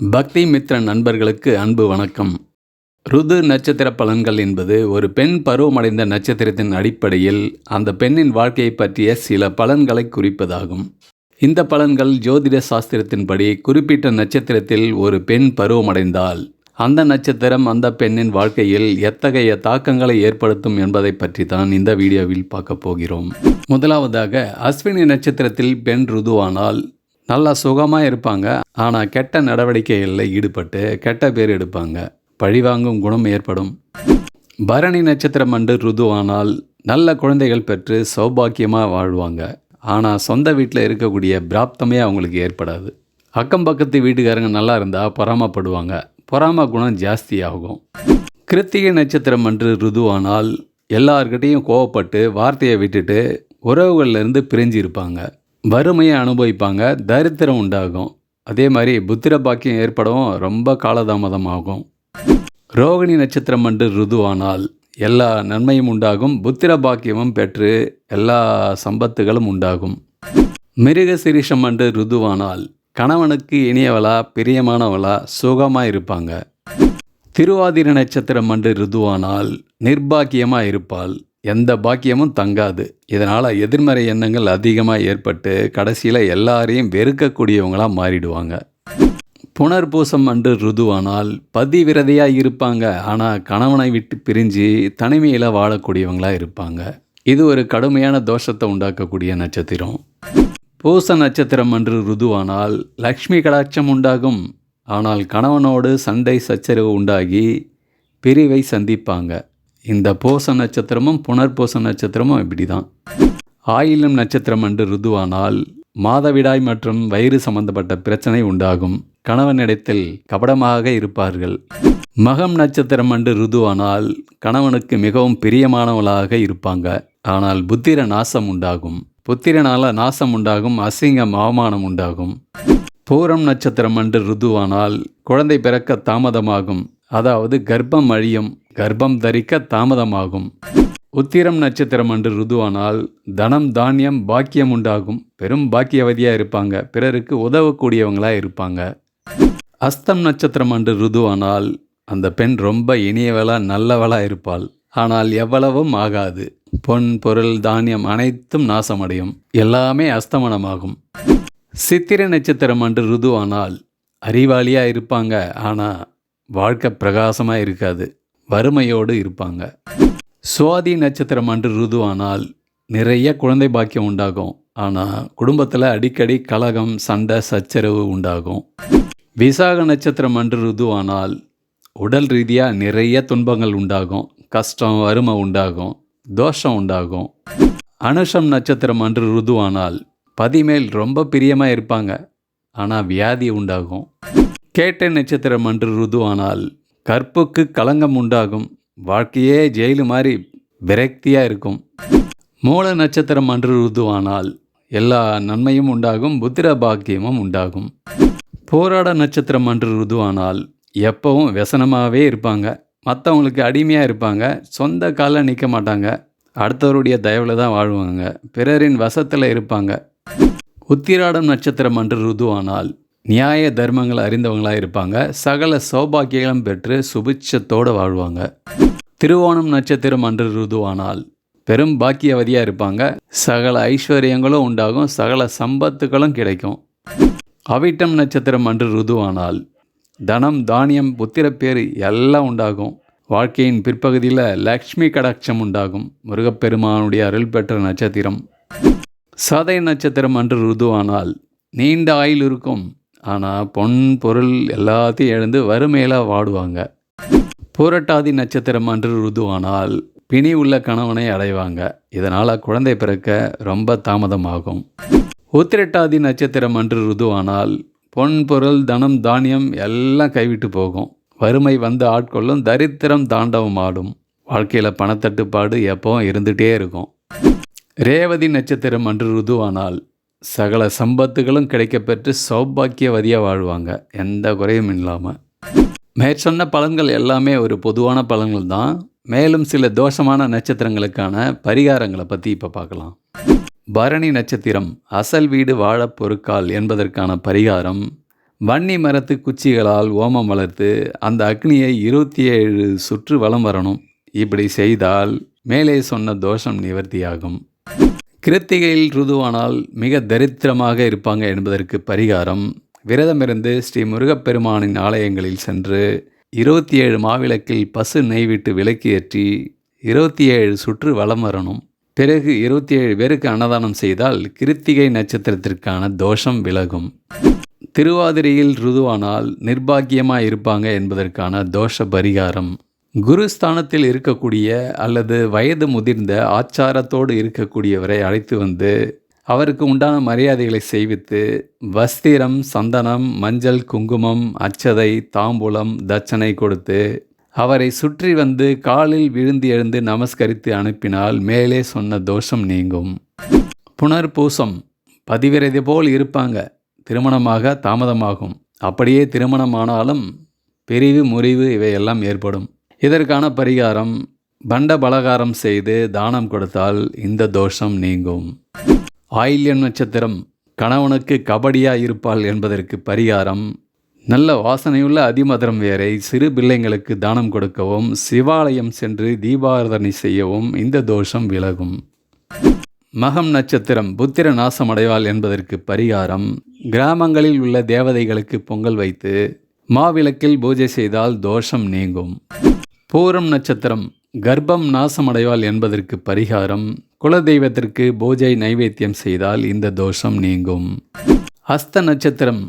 பக்தி மித்ர நண்பர்களுக்கு அன்பு வணக்கம். ருது நட்சத்திர பலன்கள் என்பது ஒரு பெண் பருவமடைந்த நட்சத்திரத்தின் அடிப்படையில் அந்த பெண்ணின் வாழ்க்கையை பற்றிய சில பலன்களை குறிப்பதாகும். இந்த பலன்கள் ஜோதிட சாஸ்திரத்தின்படி குறிப்பிட்ட நட்சத்திரத்தில் ஒரு பெண் பருவமடைந்தால் அந்த நட்சத்திரம் அந்த பெண்ணின் வாழ்க்கையில் எத்தகைய தாக்கங்களை ஏற்படுத்தும் என்பதை பற்றி தான் இந்த வீடியோவில் பார்க்க போகிறோம். முதலாவதாக அஸ்வினி நட்சத்திரத்தில் பெண் ருதுவானால் நல்லா சுகமாக இருப்பாங்க. ஆனால் கெட்ட நடவடிக்கைகளில் ஈடுபட்டு கெட்ட பேர் எடுப்பாங்க. பழிவாங்கும் குணம் ஏற்படும். பரணி நட்சத்திரம் அன்று ருதுவானால் நல்ல குழந்தைகள் பெற்று சௌபாக்கியமாக வாழ்வாங்க. ஆனால் சொந்த வீட்டில் இருக்கக்கூடிய பிராப்தமே அவங்களுக்கு ஏற்படாது. அக்கம் பக்கத்து வீட்டுக்காரங்க நல்லா இருந்தால் பொறாமப்படுவாங்க. பொறாம குணம் ஜாஸ்தியாகும். கிருத்திகை நட்சத்திரம் அன்று ருதுவானால் எல்லார்கிட்டையும் கோவப்பட்டு வார்த்தையை விட்டுட்டு உறவுகள்லேருந்து பிரிஞ்சு இருப்பாங்க வறுமையை அனுபவிப்பாங்க தரித்திரம் உண்டாகும். அதே மாதிரி புத்திர பாக்கியம் ஏற்படவும் ரொம்ப காலதாமதம் ஆகும் ரோகிணி நட்சத்திரம் அன்று ருதுவானால் எல்லா நன்மையும் உண்டாகும் புத்திர பாக்கியமும் பெற்று எல்லா சம்பத்துகளும் உண்டாகும். மிருக சிரீஷம் அன்று ருதுவானால் கணவனுக்கு இனியவளா பிரியமானவளா சுகமாக இருப்பாங்க. திருவாதிர நட்சத்திரம் அன்று ருதுவானால் நிர்பாக்கியமாக இருப்பாள். எந்த பாக்கியமும் தங்காது. இதனால் எதிர்மறை எண்ணங்கள் அதிகமாக ஏற்பட்டு கடைசியில் எல்லாரையும் வெறுக்கக்கூடியவங்களாக மாறிடுவாங்க. புனர்பூசம் அன்று ருதுவானால் பதிவிரதையாக இருப்பாங்க. ஆனால் கணவனை விட்டு பிரிஞ்சு தனிமையில் வாழக்கூடியவங்களாக இருப்பாங்க. இது ஒரு கடுமையான தோஷத்தை உண்டாக்கக்கூடிய நட்சத்திரம். பூச நட்சத்திரம் அன்று ருதுவானால் லக்ஷ்மி கடாட்சம் உண்டாகும். ஆனால் கணவனோடு சண்டை சச்சரவு உண்டாகி பிரிவை சந்திப்பாங்க. இந்த பூச நட்சத்திரமும் புனர்பூச நட்சத்திரமும் இப்படி தான் ஆயிலம் நட்சத்திரம் அன்று ருதுவானால் மாதவிடாய் மற்றும் வயிறு சம்பந்தப்பட்ட பிரச்சனை உண்டாகும். கணவனிடத்தில் கபடமாக இருப்பார்கள். மகம் நட்சத்திரம் அன்று ருதுவானால் கணவனுக்கு மிகவும் பிரியமானவளாக இருப்பாங்க. ஆனால் புத்திர நாசம் உண்டாகும். புத்திரனால நாசம் உண்டாகும் அசிங்கம் அவமானம் உண்டாகும். பூரம் நட்சத்திரம் அன்று ருதுவானால் குழந்தை பிறக்க தாமதமாகும். அதாவது கர்ப்பம் அழியும். கர்ப்பம் தரிக்க தாமதமாகும். உத்திரம் நட்சத்திரம் அன்று ருதுவானால் தனம் தானியம் பாக்கியம் உண்டாகும். பெரும் பாக்கியவதியாக இருப்பாங்க. பிறருக்கு உதவக்கூடியவங்களாக இருப்பாங்க. அஸ்தம் நட்சத்திரம் அன்று ருதுவானால் அந்த பெண் ரொம்ப இனியவளா நல்லவளா இருப்பாள். ஆனால் எவ்வளவும் ஆகாது. பொன் பொருள் தானியம் அனைத்தும் நாசமடையும். எல்லாமே அஸ்தமனமாகும். சித்திரை நட்சத்திரம் அன்று ருதுவானால் அறிவாளியாக இருப்பாங்க. ஆனால் வாழ்க்கை பிரகாசமாக இருக்காது. வறுமையோடு இருப்பாங்க. சுவாதி நட்சத்திரம் அன்று ருதுவானால் நிறைய குழந்தை பாக்கியம் உண்டாகும். ஆனால் குடும்பத்தில் அடிக்கடி கலகம் சண்டை சச்சரவு உண்டாகும். விசாக நட்சத்திரம் அன்று ருதுவானால் உடல் ரீதியாக நிறைய துன்பங்கள் உண்டாகும். கஷ்டம் வறுமை உண்டாகும். தோஷம் உண்டாகும். அனுஷம் நட்சத்திரம் அன்று ருதுவானால் பதிமேல் ரொம்ப பிரியமாக இருப்பாங்க. ஆனால் வியாதி உண்டாகும். கேட்ட நட்சத்திரம் அன்று ருதுவானால் கற்புக்கு களங்கம் உண்டாகும். வாழ்க்கையே ஜெயிலு மாதிரி விரக்தியாக இருக்கும். மூல நட்சத்திரம் அன்று ருதுவானால் எல்லா நன்மையும் உண்டாகும் புத்திர பாக்கியமும் உண்டாகும். போராட நட்சத்திரம் அன்று ருதுவானால் எப்பவும் व्यசனமாகவே இருப்பாங்க. மற்றவங்களுக்கு அடிமையாக இருப்பாங்க. சொந்த காலில் நிற்க மாட்டாங்க. அடுத்தவருடைய தயவில் தான் வாழ்வாங்க. பிறரின் வசத்தில் இருப்பாங்க. உத்திராடம் நட்சத்திரம் அன்று ருதுவானால் நியாய தர்மங்களை அறிந்தவங்களாக இருப்பாங்க. சகல சௌபாக்கியங்களும் பெற்று சுபிட்சத்தோடு வாழ்வாங்க. திருவோணம் நட்சத்திரம் அன்று ருதுவானால் பெரும் பாக்கியவதியாக இருப்பாங்க. சகல ஐஸ்வர்யங்களும் உண்டாகும். சகல சம்பத்துகளும் கிடைக்கும். அவிட்டம் நட்சத்திரம் அன்று ருதுவானால் தனம் தானியம் புத்திரப்பேர் எல்லாம் உண்டாகும். வாழ்க்கையின் பிற்பகுதியில் லக்ஷ்மி கடாட்சம் உண்டாகும். முருகப்பெருமானுடைய அருள் பெற்ற நட்சத்திரம். சதை நட்சத்திரம் அன்று ருதுவானால் நீண்ட ஆயுள் இருக்கும். ஆனால் பொன் பொருள் எல்லாத்தையும் எழுந்து வறுமையில் வாடுவாங்க. பூரட்டாதி நட்சத்திரம் அன்று ருதுவானால் பிணி உள்ள கணவனை அடைவாங்க. இதனால் குழந்தை பிறக்க ரொம்ப தாமதமாகும். உத்திரட்டாதி நட்சத்திரம் அன்று ருதுவானால் பொன் பொருள் தனம் தானியம் எல்லாம் கைவிட்டு போகும். வறுமை வந்து ஆட்கொள்ளும் தரித்திரம் தாண்டவம் ஆடும் வாழ்க்கையில் பணத்தட்டுப்பாடு எப்பவும் இருந்துகிட்டே இருக்கும். ரேவதி நட்சத்திரம் அன்று ருதுவானால் சகல சம்பத்துகளும் கிடைக்கப்பெற்று சௌபாக்கியவதியாக வாழ்வாங்க. எந்த குறையும் இல்லாமல் மேற்சொன்ன பலன்கள் எல்லாமே ஒரு பொதுவான பலன்கள் தான். மேலும் சில தோஷமான நட்சத்திரங்களுக்கான பரிகாரங்களை பற்றி இப்போ பார்க்கலாம் பரணி நட்சத்திரம் அசல் வீடு வாழ பொருட்கால் என்பதற்கான பரிகாரம். வன்னி மரத்து குச்சிகளால் ஓமம் வளர்த்து அந்த அக்னியை இருபத்தி ஏழு சுற்று வலம் வரணும். இப்படி செய்தால் மேலே சொன்ன தோஷம் நிவர்த்தியாகும். கிருத்திகையில் ருதுவானால் மிக தரித்திரமாக இருப்பாங்க என்பதற்கு பரிகாரம். விரதமிருந்து ஸ்ரீ முருகப்பெருமானின் ஆலயங்களில் சென்று இருபத்தி ஏழு மாவிளக்கில் பசு நெய் விட்டு ஏற்றி இருபத்தி ஏழு சுற்று வலம் வரணும். பிறகு இருபத்தி ஏழு பேருக்கு அன்னதானம் செய்தால் கிருத்திகை நட்சத்திரத்திற்கான தோஷம் விலகும். திருவாதிரையில் ருதுவானால் நிர்பாகியமாக இருப்பாங்க என்பதற்கான தோஷ பரிகாரம். குருஸ்தானத்தில் இருக்கக்கூடிய அல்லது வயது முதிர்ந்த ஆச்சாரத்தோடு இருக்கக்கூடியவரை அழைத்து வந்து அவருக்கு உண்டான மரியாதைகளை செய்வித்து வஸ்திரம் சந்தனம் மஞ்சள் குங்குமம் அச்சதை தாம்பூலம் தட்சணை கொடுத்து அவரை சுற்றி வந்து காலில் விழுந்து எழுந்து நமஸ்கரித்து அனுப்பினால் மேலே சொன்ன தோஷம் நீங்கும். புனர்பூசம். பதிவிரதை போல் இருப்பாங்க. திருமணமாக தாமதமாகும். அப்படியே திருமணமானாலும் பிரிவு முறிவு இவையெல்லாம் ஏற்படும். இதற்கான பரிகாரம் பண்ட பலகாரம் செய்து தானம் கொடுத்தால் இந்த தோஷம் நீங்கும். ஆயில்யம் நட்சத்திரம் கணவனுக்கு கபடியாக இருப்பாள் என்பதற்கு பரிகாரம். நல்ல வாசனையுள்ள அதிமதுரம் வேரை சிறு பிள்ளைங்களுக்கு தானம் கொடுக்கவும் சிவாலயம் சென்று தீபாராதனை செய்யவும் இந்த தோஷம் விலகும். மகம் நட்சத்திரம் புத்திர நாசம் அடைவாள் என்பதற்கு பரிகாரம். கிராமங்களில் உள்ள தேவதைகளுக்கு பொங்கல் வைத்து மாவிளக்கில் பூஜை செய்தால் தோஷம் நீங்கும். பூரம் நட்சத்திரம் கர்ப்பம் நாசமடைவாள் என்பதற்கு பரிகாரம். குலதெய்வத்திற்கு பூஜை நைவேத்தியம் செய்தால் இந்த தோஷம் நீங்கும். ஹஸ்த நட்சத்திரம்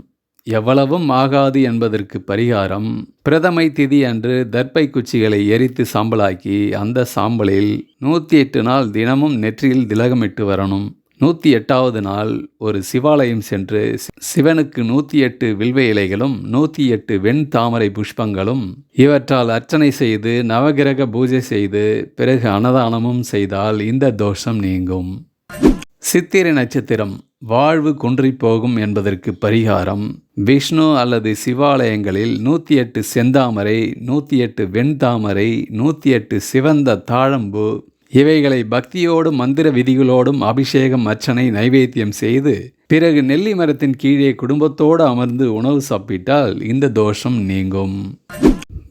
எவ்வளவும் ஆகாது என்பதற்கு பரிகாரம். பிரதமை திதி அன்று தர்ப்பை குச்சிகளை எரித்து சாம்பலாக்கி அந்த சாம்பலில் நூற்றி எட்டு நாள் தினமும் நெற்றியில் திலகமிட்டு வரணும். நூற்றி எட்டாவது நாள் ஒரு சிவாலயம் சென்று சிவனுக்கு நூற்றி எட்டு வில்வ இலைகளும் நூற்றி எட்டு வெண் தாமரை புஷ்பங்களும் இவற்றால் அர்ச்சனை செய்து நவகிரக பூஜை செய்து பிறகு அன்னதானமும் செய்தால் இந்த தோஷம் நீங்கும். சித்திரை நட்சத்திரம் வாழ்வு குன்றி போகும் என்பதற்கு பரிகாரம். விஷ்ணு அல்லது சிவாலயங்களில் நூற்றி எட்டு செந்தாமரை நூற்றி எட்டு வெண்தாமரை நூற்றி எட்டு சிவந்த தாழம்பு இவைகளை பக்தியோடும் மந்திர விதிகளோடும் அபிஷேகம் அர்ச்சனை நைவேத்தியம் செய்து பிறகு நெல்லி மரத்தின் கீழே குடும்பத்தோடு அமர்ந்து உணவு சாப்பிட்டால் இந்த தோஷம் நீங்கும்.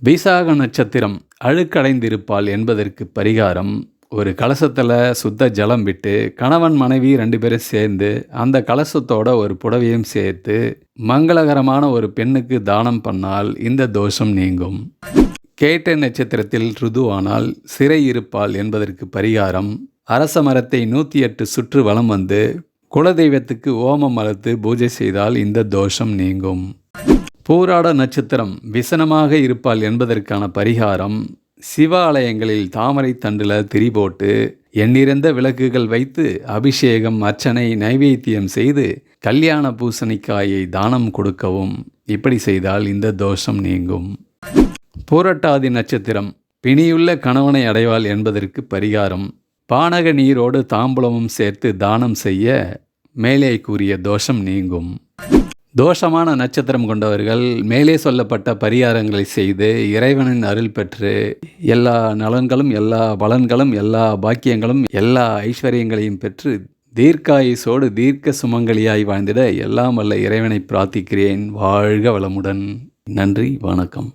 விசாக நட்சத்திரம் அழுக்கடைந்திருப்பாள் என்பதற்கு பரிகாரம். ஒரு கலசத்தில் சுத்த ஜலம் விட்டு கணவன் மனைவி ரெண்டு பேரும் சேர்ந்து அந்த கலசத்தோட ஒரு புடவையும் சேர்த்து மங்களகரமான ஒரு பெண்ணுக்கு தானம் பண்ணால் இந்த தோஷம் நீங்கும். கேட்ட நட்சத்திரத்தில் ருதுவானால் சிறை இருப்பாள் என்பதற்கு பரிகாரம். அரச மரத்தை நூற்றி எட்டு சுற்று வலம் வந்து குலதெய்வத்துக்கு ஓமம் அளத்து பூஜை செய்தால் இந்த தோஷம் நீங்கும். பூராட நட்சத்திரம் விசனமாக இருப்பாள் என்பதற்கான பரிகாரம். சிவாலயங்களில் தாமரை தண்டில் திரி போட்டு எண்ணிறந்த விளக்குகள் வைத்து அபிஷேகம் அர்ச்சனை நைவேத்தியம் செய்து கல்யாண பூசணிக்காயை தானம் கொடுக்கவும். இப்படி செய்தால் இந்த தோஷம் நீங்கும். பூரட்டாதி நட்சத்திரம் பிணியுள்ள கணவனை அடைவாள் என்பதற்கு பரிகாரம். பானக நீரோடு தாம்பூலமும் சேர்த்து தானம் செய்ய மேலே கூறிய தோஷம் நீங்கும். தோஷமான நட்சத்திரம் கொண்டவர்கள் மேலே சொல்லப்பட்ட பரிகாரங்களை செய்து இறைவனின் அருள் பெற்று எல்லா நலன்களும் எல்லா பலன்களும் எல்லா பாக்கியங்களும் எல்லா ஐஸ்வர்யங்களையும் பெற்று தீர்க்காயுசோடு தீர்க்க சுமங்கலியாய் வாழ்ந்திட எல்லாம் வல்ல இறைவனை பிரார்த்திக்கிறேன். வாழ்க வளமுடன். நன்றி வணக்கம்.